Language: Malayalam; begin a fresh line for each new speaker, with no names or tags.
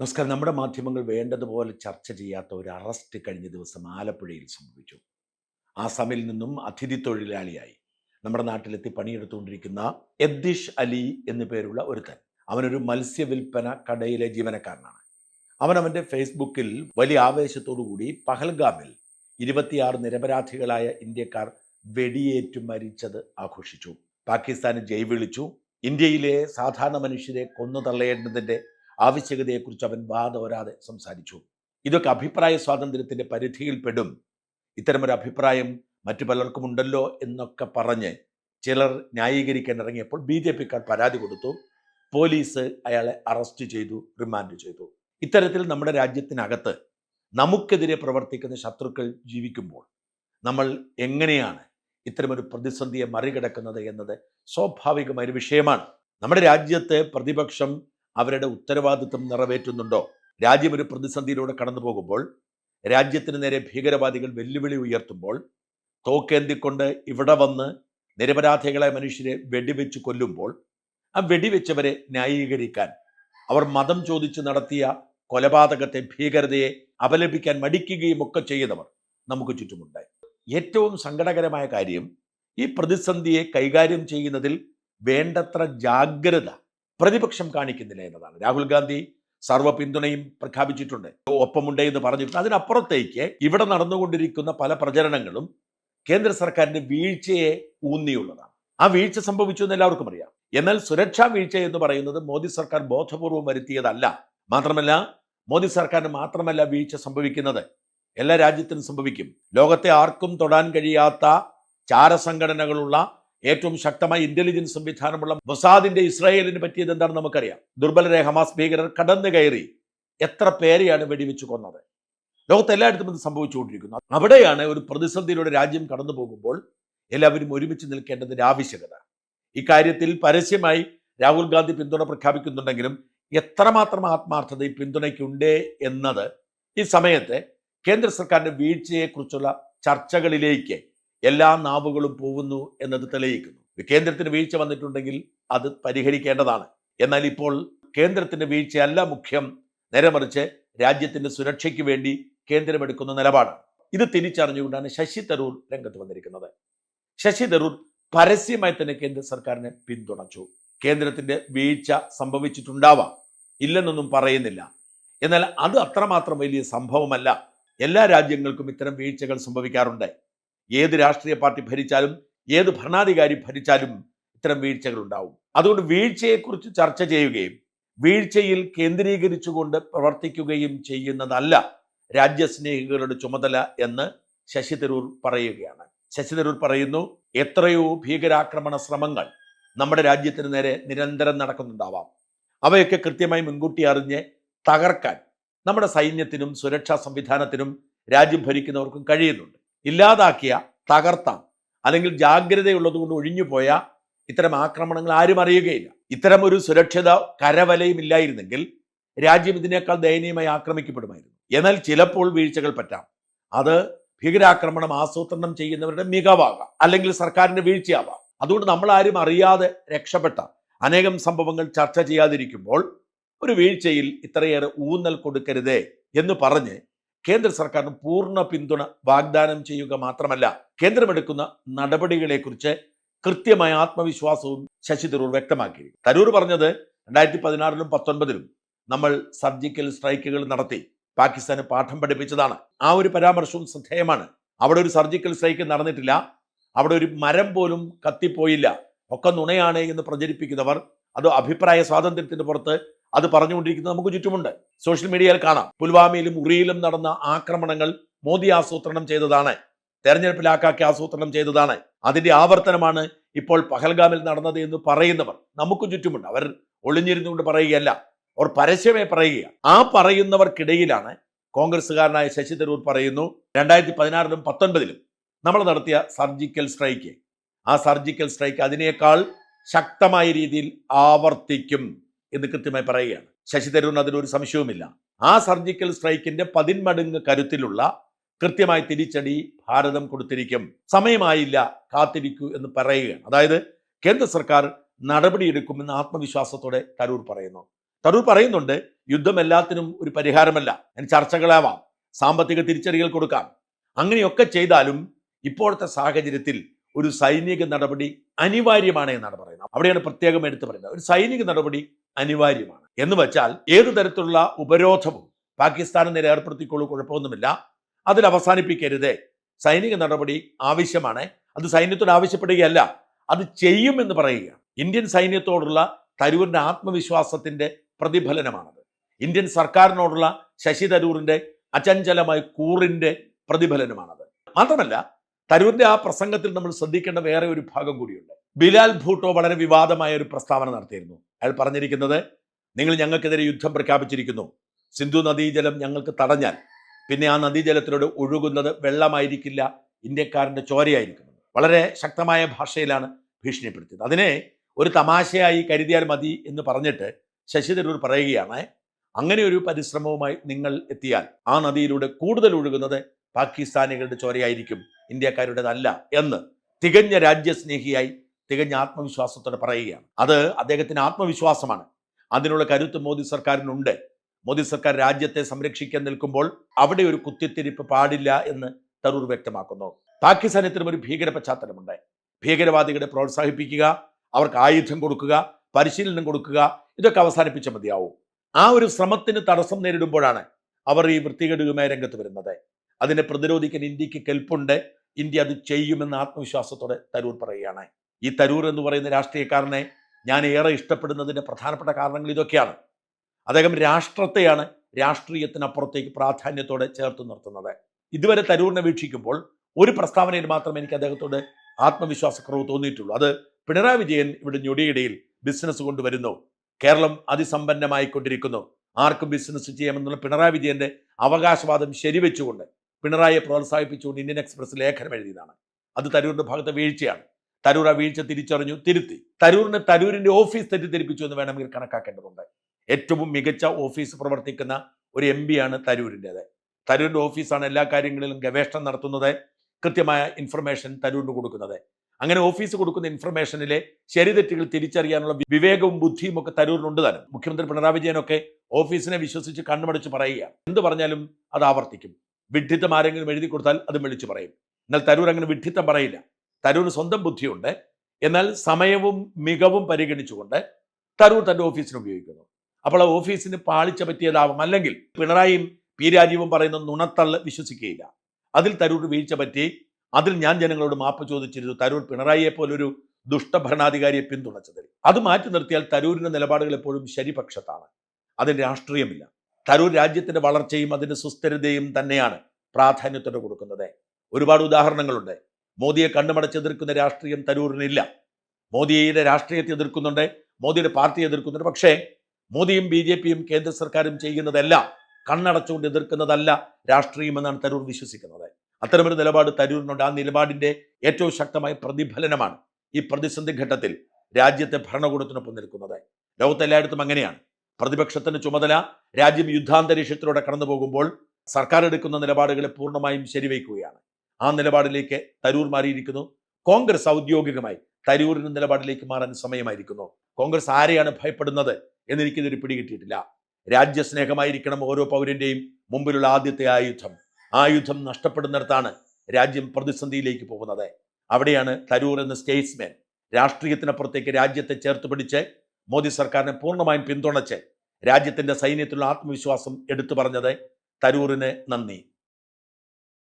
നമസ്കാരം. നമ്മുടെ മാധ്യമങ്ങൾ വേണ്ടതുപോലെ ചർച്ച ചെയ്യാത്ത ഒരു അറസ്റ്റ് കഴിഞ്ഞ ദിവസം ആലപ്പുഴയിൽ സംഭവിച്ചു. ആസാമിൽ നിന്നും അതിഥി തൊഴിലാളിയായി നമ്മുടെ നാട്ടിലെത്തി പണിയെടുത്തുകൊണ്ടിരിക്കുന്ന എദ്ദിഷ് അലി എന്നു പേരുള്ള ഒരുത്തൻ. അവനൊരു മത്സ്യവിൽപ്പന കടയിലെ ജീവനക്കാരനാണ്. അവൻ അവന്റെ ഫേസ്ബുക്കിൽ വലിയ ആവേശത്തോടു കൂടി പഹൽഗാമിൽ ഇരുപത്തിയാറ് നിരപരാധികളായ ഇന്ത്യക്കാർ വെടിയേറ്റു മരിച്ചത് ആഘോഷിച്ചു. പാകിസ്ഥാന് ജയ് വിളിച്ചു. ഇന്ത്യയിലെ സാധാരണ മനുഷ്യരെ കൊന്നു തള്ളയേണ്ടതിന്റെ ആവശ്യകതയെക്കുറിച്ച് അവൻ വാദോരാതെ സംസാരിച്ചു. ഇതൊക്കെ അഭിപ്രായ സ്വാതന്ത്ര്യത്തിന്റെ പരിധിയിൽപ്പെടും. ഇത്തരമൊരു അഭിപ്രായം മറ്റു പലർക്കും ഉണ്ടല്ലോ എന്നൊക്കെ പറഞ്ഞ് ചിലർ ന്യായീകരിക്കാൻ ഇറങ്ങിയപ്പോൾ ബി ജെ പിക്കാർ പരാതി കൊടുത്തു. പോലീസ് അയാളെ അറസ്റ്റ് ചെയ്തു റിമാൻഡ് ചെയ്തു. ഇത്തരത്തിൽ നമ്മുടെ രാജ്യത്തിനകത്ത് നമുക്കെതിരെ പ്രവർത്തിക്കുന്ന ശത്രുക്കൾ ജീവിക്കുമ്പോൾ നമ്മൾ എങ്ങനെയാണ് ഇത്തരമൊരു പ്രതിസന്ധിയെ മറികടക്കുന്നത് എന്നത് സ്വാഭാവികമായൊരു വിഷയമാണ്. നമ്മുടെ രാജ്യത്തെ പ്രതിപക്ഷം അവരുടെ ഉത്തരവാദിത്വം നിറവേറ്റുന്നുണ്ടോ? രാജ്യം ഒരു പ്രതിസന്ധിയിലൂടെ കടന്നു പോകുമ്പോൾ രാജ്യത്തിന് നേരെ ഭീകരവാദികൾ വെല്ലുവിളി ഉയർത്തുമ്പോൾ തോക്കേന്തിക്കൊണ്ട് ഇവിടെ വന്ന് നിരപരാധികളായ മനുഷ്യരെ വെടിവെച്ച് കൊല്ലുമ്പോൾ ആ വെടിവെച്ചവരെ ന്യായീകരിക്കാൻ അവർ മതം ചോദിച്ച് നടത്തിയ കൊലപാതകത്തെ ഭീകരതയെ അപലപിക്കാൻ മടിക്കുകയും ഒക്കെ ചെയ്യുന്നവർ നമുക്ക് ചുറ്റുമുണ്ട് ഏറ്റവും സങ്കടകരമായ കാര്യം ഈ പ്രതിസന്ധിയെ കൈകാര്യം ചെയ്യുന്നതിൽ വേണ്ടത്ര ജാഗ്രത പ്രതിപക്ഷം കാണിക്കുന്നില്ല എന്നതാണ്. രാഹുൽ ഗാന്ധി സർവ പിന്തുണയും പ്രഖ്യാപിച്ചിട്ടുണ്ട്. ഒപ്പമുണ്ട് എന്ന് പറഞ്ഞിട്ടുണ്ട്. അതിനപ്പുറത്തേക്ക് ഇവിടെ നടന്നുകൊണ്ടിരിക്കുന്ന പല പ്രചരണങ്ങളും കേന്ദ്ര സർക്കാരിന്റെ വീഴ്ചയെ ഊന്നിയുള്ളതാണ്. ആ വീഴ്ച സംഭവിച്ചു എന്ന് എല്ലാവർക്കും അറിയാം. എന്നാൽ സുരക്ഷാ വീഴ്ച എന്ന് പറയുന്നത് മോദി സർക്കാർ ബോധപൂർവം വരുത്തിയതല്ല. മാത്രമല്ല മോദി സർക്കാരിന് മാത്രമല്ല വീഴ്ച സംഭവിക്കുന്നത്. എല്ലാ രാജ്യത്തിനും സംഭവിക്കും. ലോകത്തെ ആർക്കും തൊടാൻ കഴിയാത്ത ചാരസംഘടനകളുള്ള ഏറ്റവും ശക്തമായ ഇന്റലിജൻസ് സംവിധാനമുള്ള മൊസാദിന്റെ ഇസ്രായേലിന് പറ്റിയത് എന്താണെന്ന് നമുക്കറിയാം. ദുർബലരെ ഹമാസ് ഭീകരർ കടന്നു കയറി എത്ര പേരെയാണ് വെടിവെച്ച് കൊന്നത്? ലോകത്ത് എല്ലായിടത്തും ഇത് സംഭവിച്ചുകൊണ്ടിരിക്കുന്നു. അവിടെയാണ് ഒരു പ്രതിസന്ധിയിലൂടെ രാജ്യം കടന്നു പോകുമ്പോൾ എല്ലാവരും ഒരുമിച്ച് നിൽക്കേണ്ടതിന്റെ ആവശ്യകത. ഇക്കാര്യത്തിൽ പരസ്യമായി രാഹുൽ ഗാന്ധി പിന്തുണ പ്രഖ്യാപിക്കുന്നുണ്ടെങ്കിലും എത്രമാത്രം ആത്മാർത്ഥത ഈ പിന്തുണയ്ക്കുണ്ട് എന്നത് ഈ സമയത്ത് കേന്ദ്ര സർക്കാരിന്റെ വീഴ്ചയെക്കുറിച്ചുള്ള ചർച്ചകളിലേക്ക് എല്ലാ നാവുകളും പോകുന്നു എന്നത് തെളിയിക്കുന്നു. കേന്ദ്രത്തിന് വീഴ്ച വന്നിട്ടുണ്ടെങ്കിൽ അത് പരിഹരിക്കേണ്ടതാണ്. എന്നാൽ ഇപ്പോൾ കേന്ദ്രത്തിന്റെ വീഴ്ചയല്ല മുഖ്യം. നേരെ മറിച്ച് രാജ്യത്തിന്റെ സുരക്ഷയ്ക്ക് വേണ്ടി കേന്ദ്രമെടുക്കുന്ന നിലപാട് ഇത് തിരിച്ചറിഞ്ഞുകൊണ്ടാണ് ശശി തരൂർ രംഗത്ത് വന്നിരിക്കുന്നത്. ശശി തരൂർ പരസ്യമായി തന്നെ കേന്ദ്ര സർക്കാരിനെ പിന്തുണച്ചു. കേന്ദ്രത്തിന്റെ വീഴ്ച സംഭവിച്ചിട്ടുണ്ടാവാം. ഇല്ലെന്നൊന്നും പറയുന്നില്ല. എന്നാൽ അത് അത്രമാത്രം വലിയ സംഭവമല്ല. എല്ലാ രാജ്യങ്ങൾക്കും ഇത്തരം വീഴ്ചകൾ സംഭവിക്കാറുണ്ട്. ഏത് രാഷ്ട്രീയ പാർട്ടി ഭരിച്ചാലും ഏത് ഭരണാധികാരി ഭരിച്ചാലും ഇത്തരം വീഴ്ചകൾ ഉണ്ടാവും അതുകൊണ്ട് വീഴ്ചയെക്കുറിച്ച് ചർച്ച ചെയ്യുകയും വീഴ്ചയിൽ കേന്ദ്രീകരിച്ചുകൊണ്ട് പ്രവർത്തിക്കുകയും ചെയ്യുന്നതല്ല രാജ്യസ്നേഹികളുടെ ചുമതല എന്ന് ശശി തരൂർ പറയുകയാണ്. ശശി തരൂർ പറയുന്നു എത്രയോ ഭീകരാക്രമണ ശ്രമങ്ങൾ നമ്മുടെ രാജ്യത്തിന് നേരെ നിരന്തരം നടക്കുന്നുണ്ടാവാം. അവയൊക്കെ കൃത്യമായി മുൻകൂട്ടി അറിഞ്ഞ് തകർക്കാൻ നമ്മുടെ സൈന്യത്തിനും സുരക്ഷാ സംവിധാനത്തിനും രാജ്യം ഭരിക്കുന്നവർക്കും കഴിയുന്നുണ്ട്. ഇല്ലാതാക്കിയ തകർത്താം അല്ലെങ്കിൽ ജാഗ്രതയുള്ളതുകൊണ്ട് ഒഴിഞ്ഞുപോയ ഇത്തരം ആക്രമണങ്ങൾ ആരും അറിയുകയില്ല. ഇത്തരം ഒരു സുരക്ഷിത കരവലയും ഇല്ലായിരുന്നെങ്കിൽ രാജ്യം ഇതിനേക്കാൾ ദയനീയമായി ആക്രമിക്കപ്പെടുമായിരുന്നു. എന്നാൽ ചിലപ്പോൾ വീഴ്ചകൾ പറ്റാം. അത് ഭീകരാക്രമണം ആസൂത്രണം ചെയ്യുന്നവരുടെ മികവാകാം അല്ലെങ്കിൽ സർക്കാരിന്റെ വീഴ്ചയാവാം. അതുകൊണ്ട് നമ്മൾ ആരും അറിയാതെ രക്ഷപ്പെട്ട അനേകം സംഭവങ്ങൾ ചർച്ച ചെയ്യാതിരിക്കുമ്പോൾ ഒരു വീഴ്ചയിൽ ഇത്രയേറെ ഊന്നൽ കൊടുക്കരുതേ എന്ന് പറഞ്ഞ് കേന്ദ്ര സർക്കാരിന് പൂർണ പിന്തുണ വാഗ്ദാനം ചെയ്യുക മാത്രമല്ല കേന്ദ്രമെടുക്കുന്ന നടപടികളെക്കുറിച്ച് കൃത്യമായ ആത്മവിശ്വാസവും ശശി തരൂർ വ്യക്തമാക്കി തരൂർ പറഞ്ഞത് രണ്ടായിരത്തി പതിനാറിലും പത്തൊൻപതിലും നമ്മൾ സർജിക്കൽ സ്ട്രൈക്കുകൾ നടത്തി പാകിസ്ഥാന് പാഠം പഠിപ്പിച്ചതാണ്. ആ ഒരു പരാമർശവും ശ്രദ്ധേയമാണ്. അവിടെ ഒരു സർജിക്കൽ സ്ട്രൈക്ക് നടന്നിട്ടില്ല. അവിടെ ഒരു മരം പോലും കത്തിപ്പോയില്ല. ഒക്കെ നുണയാണ് എന്ന് പ്രചരിപ്പിക്കുന്നവർ അത് അഭിപ്രായ സ്വാതന്ത്ര്യത്തിന് പുറത്ത് അത് പറഞ്ഞുകൊണ്ടിരിക്കുന്നത് നമുക്ക് ചുറ്റുമുണ്ട്. സോഷ്യൽ മീഡിയയിൽ കാണാം. പുൽവാമയിലും ഉറിയിലും നടന്ന ആക്രമണങ്ങൾ മോദി ആസൂത്രണം ചെയ്തതാണ്. തെരഞ്ഞെടുപ്പിലാക്കാക്കി ആസൂത്രണം ചെയ്തതാണ്. അതിന്റെ ആവർത്തനമാണ് ഇപ്പോൾ പഹൽഗാമിൽ നടന്നത് എന്ന് പറയുന്നവർ. നമുക്ക് ചുറ്റുമുണ്ട്. അവർ ഒളിഞ്ഞിരുന്നുകൊണ്ട് പറയുകയല്ല. അവർ പരസ്യമേ പറയുക. ആ പറയുന്നവർക്കിടയിലാണ് കോൺഗ്രസ്സുകാരനായ ശശി തരൂർ പറയുന്നു രണ്ടായിരത്തി പതിനാറിലും പത്തൊൻപതിലും നമ്മൾ നടത്തിയ സർജിക്കൽ സ്ട്രൈക്ക്. ആ സർജിക്കൽ സ്ട്രൈക്ക് അതിനേക്കാൾ ശക്തമായ രീതിയിൽ ആവർത്തിക്കും. എന്ന് കൃത്യമായി പറയുകയാണ്. ശശി തരൂരിന് അതിലൊരു സംശയവുമില്ല. ആ സർജിക്കൽ സ്ട്രൈക്കിന്റെ പതിന്മടങ്ങ് കരുത്തിലുള്ള കൃത്യമായി തിരിച്ചടി ഭാരതം കൊടുത്തിരിക്കും. സമയമായില്ല കാത്തിരിക്കൂ എന്ന് പറയുകയാണ്. അതായത് കേന്ദ്ര സർക്കാർ നടപടിയെടുക്കുമെന്ന് ആത്മവിശ്വാസത്തോടെ തരൂർ പറയുന്നു. തരൂർ പറയുന്നുണ്ട് യുദ്ധം എല്ലാത്തിനും ഒരു പരിഹാരമല്ല. ചർച്ചകളാവാം. സാമ്പത്തിക തിരിച്ചടികൾ കൊടുക്കാം. അങ്ങനെയൊക്കെ ചെയ്താലും ഇപ്പോഴത്തെ സാഹചര്യത്തിൽ ഒരു സൈനിക നടപടി അനിവാര്യമാണ് എന്നാണ് പറയുന്നത്. അവിടെയാണ് പ്രത്യേകം എടുത്തു പറയുന്നത്. ഒരു സൈനിക നടപടി അനിവാര്യമാണ്. എന്ന് വെച്ചാൽ ഏതു തരത്തിലുള്ള ഉപരോധവും പാകിസ്ഥാന് നേരെ ഏർപ്പെടുത്തിക്കൊള്ളൂ കുഴപ്പമൊന്നുമില്ല. അതിൽ അവസാനിപ്പിക്കരുത്. സൈനിക നടപടി ആവശ്യമാണ്. അത് സൈന്യത്തോട് ആവശ്യപ്പെടുകയല്ല അത് ചെയ്യുമെന്ന് പറയുക ഇന്ത്യൻ സൈന്യത്തോടുള്ള തരൂരിന്റെ ആത്മവിശ്വാസത്തിന്റെ പ്രതിഫലനമാണത്. ഇന്ത്യൻ സർക്കാരിനോടുള്ള ശശി തരൂരിന്റെ അചഞ്ചലമായ കൂറിന്റെ പ്രതിഫലനമാണത്. മാത്രമല്ല തരൂരിന്റെ ആ പ്രസംഗത്തിൽ നമ്മൾ ശ്രദ്ധിക്കേണ്ട വേറെ ഒരു ഭാഗം കൂടിയുണ്ട്. ബിലാൽ ഭൂട്ടോ വളരെ വിവാദമായ ഒരു പ്രസ്താവന നടത്തിയിരുന്നു. അയാൾ പറഞ്ഞിരിക്കുന്നത് നിങ്ങൾ ഞങ്ങൾക്കെതിരെ യുദ്ധം പ്രഖ്യാപിച്ചിരിക്കുന്നു. സിന്ധു നദീജലം ഞങ്ങൾക്ക് തടഞ്ഞാൽ പിന്നെ ആ നദീജലത്തിലൂടെ ഒഴുകുന്നത് വെള്ളമായിരിക്കില്ല ഇന്ത്യക്കാരന്റെ ചോരയായിരിക്കും. വളരെ ശക്തമായ ഭാഷയിലാണ് ഭീഷണിപ്പെടുത്തിയത്. അതിനെ ഒരു തമാശയായി കരുതിയാൽ മതി എന്ന് പറഞ്ഞിട്ട് ശശി തരൂർ പറയുകയാണ് അങ്ങനെ ഒരു പരിശ്രമവുമായി നിങ്ങൾ എത്തിയാൽ ആ നദിയിലൂടെ കൂടുതൽ ഒഴുകുന്നത് പാകിസ്ഥാനികളുടെ ചോരയായിരിക്കും ഇന്ത്യക്കാരുടേതല്ല എന്ന് തികഞ്ഞ രാജ്യസ്നേഹിയായി തികഞ്ഞ ആത്മവിശ്വാസത്തോടെ പറയുകയാണ്. അത് അദ്ദേഹത്തിന് ആത്മവിശ്വാസമാണ്. അതിനുള്ള കരുത്ത് മോദി സർക്കാരിനുണ്ട്. മോദി സർക്കാർ രാജ്യത്തെ സംരക്ഷിക്കാൻ നിൽക്കുമ്പോൾ അവിടെ ഒരു കുത്തിത്തിരിപ്പ് പാടില്ല എന്ന് തരൂർ വ്യക്തമാക്കുന്നു. പാകിസ്ഥാൻ ഇത്തരം ഒരു ഭീകര പശ്ചാത്തലമുണ്ട്. ഭീകരവാദികളെ പ്രോത്സാഹിപ്പിക്കുക അവർക്ക് ആയുധം കൊടുക്കുക പരിശീലനം കൊടുക്കുക ഇതൊക്കെ അവസാനിപ്പിച്ച മതിയാവും. ആ ഒരു ശ്രമത്തിന് തടസ്സം നേരിടുമ്പോഴാണ് അവർ ഈ വൃത്തികേടുകമായ രംഗത്ത് വരുന്നത്. അതിനെ പ്രതിരോധിക്കാൻ ഇന്ത്യയ്ക്ക് കെൽപ്പുണ്ട്. ഇന്ത്യ അത് ചെയ്യുമെന്ന ആത്മവിശ്വാസത്തോടെ തരൂർ പറയുകയാണ്. ഈ തരൂർ എന്ന് പറയുന്ന രാഷ്ട്രീയക്കാരനെ ഞാൻ ഏറെ ഇഷ്ടപ്പെടുന്നതിന്റെ പ്രധാനപ്പെട്ട കാരണങ്ങൾ ഇതൊക്കെയാണ്. അദ്ദേഹം രാഷ്ട്രത്തെയാണ് രാഷ്ട്രീയത്തിനപ്പുറത്തേക്ക് പ്രാധാന്യത്തോടെ ചേർത്ത് നിർത്തുന്നത്. ഇതുവരെ തരൂരിനെ വീക്ഷിക്കുമ്പോൾ ഒരു പ്രസ്താവനയിൽ മാത്രം എനിക്ക് അദ്ദേഹത്തോട് ആത്മവിശ്വാസക്കുറവ് തോന്നിയിട്ടുള്ളൂ. അത് പിണറായി വിജയൻ ഇവിടെ ഞൊടിയിടയിൽ ബിസിനസ് കൊണ്ടുവരുന്നു. കേരളം അതിസമ്പന്നമായിക്കൊണ്ടിരിക്കുന്നു. ആർക്കും ബിസിനസ് ചെയ്യാമെന്നുള്ള പിണറായി വിജയന്റെ അവകാശവാദം ശരിവെച്ചുകൊണ്ട് പിണറായിയെ പ്രോത്സാഹിപ്പിച്ചുകൊണ്ട് ഇന്ത്യൻ എക്സ്പ്രസ് ലേഖനം എഴുതിയതാണ്. അത് തരൂരിന്റെ ഭാഗത്തെ വീഴ്ചയാണ്. തരൂർ ആ വീഴ്ച തിരിച്ചറിഞ്ഞു തിരുത്തി. തരൂരിന് തരൂരിന്റെ ഓഫീസ് തെറ്റിദ്ധരിപ്പിച്ചു എന്ന് വേണമെങ്കിൽ കണക്കാക്കേണ്ടതുണ്ട്. ഏറ്റവും മികച്ച ഓഫീസ് പ്രവർത്തിക്കുന്ന ഒരു എം ആണ് തരൂരിന്റെത്. തരൂരിന്റെ ഓഫീസാണ് എല്ലാ കാര്യങ്ങളിലും ഗവേഷണം നടത്തുന്നത് കൃത്യമായ ഇൻഫർമേഷൻ തരൂരിന് കൊടുക്കുന്നത്. അങ്ങനെ ഓഫീസ് കൊടുക്കുന്ന ഇൻഫർമേഷനിലെ ശരിതെറ്റുകൾ തിരിച്ചറിയാനുള്ള വിവേകവും ബുദ്ധിയും ഒക്കെ തരൂരിനുണ്ട് തന്നെ മുഖ്യമന്ത്രി പിണറായി വിജയനൊക്കെ ഓഫീസിനെ വിശ്വസിച്ച് കണ്ണുമടിച്ച് പറയുക എന്ത് പറഞ്ഞാലും അത് ആവർത്തിക്കും. വിഡ്ഢിത്തം ആരെങ്കിലും എഴുതി കൊടുത്താൽ അതും വിളിച്ചു പറയും. എന്നാൽ തരൂർ അങ്ങനെ വിഡ്ഢിത്തം പറയില്ല. തരൂരിന് സ്വന്തം ബുദ്ധിയുണ്ട്. എന്നാൽ സമയവും മികവും പരിഗണിച്ചുകൊണ്ട് തരൂർ തന്റെ ഓഫീസിന് ഉപയോഗിക്കുന്നു. അപ്പോൾ ആ ഓഫീസിന് പാളിച്ച പറ്റിയതാവും. അല്ലെങ്കിൽ പിണറായിയും പി രാജീവും പറയുന്ന നുണത്തള്ള വിശ്വസിക്കുകയില്ല. അതിൽ തരൂർ വീഴ്ച പറ്റി അതിൽ ഞാൻ ജനങ്ങളോട് മാപ്പ് ചോദിച്ചിരുന്നു. തരൂർ പിണറായിയെ പോലൊരു ദുഷ്ടഭരണാധികാരിയെ പിന്തുണച്ചതിൽ. അത് മാറ്റി നിർത്തിയാൽ തരൂരിന്റെ നിലപാടുകൾ എപ്പോഴും ശരിപക്ഷത്താണ്. അതിന് രാഷ്ട്രീയമില്ല. തരൂർ രാജ്യത്തിന്റെ വളർച്ചയും അതിന്റെ സുസ്ഥിരതയും തന്നെയാണ് പ്രാധാന്യത്തോടെ കൊടുക്കുന്നത്. ഒരുപാട് ഉദാഹരണങ്ങളുണ്ട്. മോദിയെ കണ്ണുമടച്ച് എതിർക്കുന്ന രാഷ്ട്രീയം തരൂരിനില്ല. മോദിയുടെ രാഷ്ട്രീയത്തെ എതിർക്കുന്നുണ്ട് മോദിയുടെ പാർട്ടിയെ എതിർക്കുന്നുണ്ട്. പക്ഷേ മോദിയും ബി ജെ പിയും കേന്ദ്ര സർക്കാരും ചെയ്യുന്നതല്ല കണ്ണടച്ചുകൊണ്ട് എതിർക്കുന്നതല്ല രാഷ്ട്രീയമെന്നാണ് തരൂർ വിശ്വസിക്കുന്നത്. അത്തരമൊരു നിലപാട് തരൂരിനുണ്ട്. ആ നിലപാടിന്റെ ഏറ്റവും ശക്തമായ പ്രതിഫലനമാണ് ഈ പ്രതിസന്ധി ഘട്ടത്തിൽ രാജ്യത്തെ ഭരണകൂടത്തിനൊപ്പം നിൽക്കുന്നത്. ലോകത്തെല്ലായിടത്തും അങ്ങനെയാണ്. പ്രതിപക്ഷത്തിന്റെ ചുമതല രാജ്യം യുദ്ധാന്തരീക്ഷത്തിലൂടെ കടന്നു പോകുമ്പോൾ സർക്കാർ എടുക്കുന്ന നിലപാടുകളെ പൂർണമായും ശരിവയ്ക്കുകയാണ്. ആ നിലപാടിലേക്ക് തരൂർ മാറിയിരിക്കുന്നു. കോൺഗ്രസ് ഔദ്യോഗികമായി തരൂരിന്റെ നിലപാടിലേക്ക് മാറാൻ സമയമായിരിക്കുന്നു. കോൺഗ്രസ് ആരെയാണ് ഭയപ്പെടുന്നത് എന്നെനിക്കിതൊരു പിടികിട്ടിയിട്ടില്ല. രാജ്യസ്നേഹമായിരിക്കണം ഓരോ പൗരന്റെയും മുമ്പിലുള്ള ആദ്യത്തെ ആയുധം. ആയുധം നഷ്ടപ്പെടുന്നിടത്താണ് രാജ്യം പ്രതിസന്ധിയിലേക്ക് പോകുന്നത്. അവിടെയാണ് തരൂർ എന്ന സ്റ്റേറ്റ്സ്മാൻ രാഷ്ട്രീയത്തിനപ്പുറത്തേക്ക് രാജ്യത്തെ ചേർത്ത് പിടിച്ച് മോദി സർക്കാരിനെ പൂർണമായും പിന്തുണച്ച് രാജ്യത്തിന്റെ സൈന്യത്തിലുള്ള ആത്മവിശ്വാസം എടുത്തു പറഞ്ഞത് തരൂറിന് നന്ദി.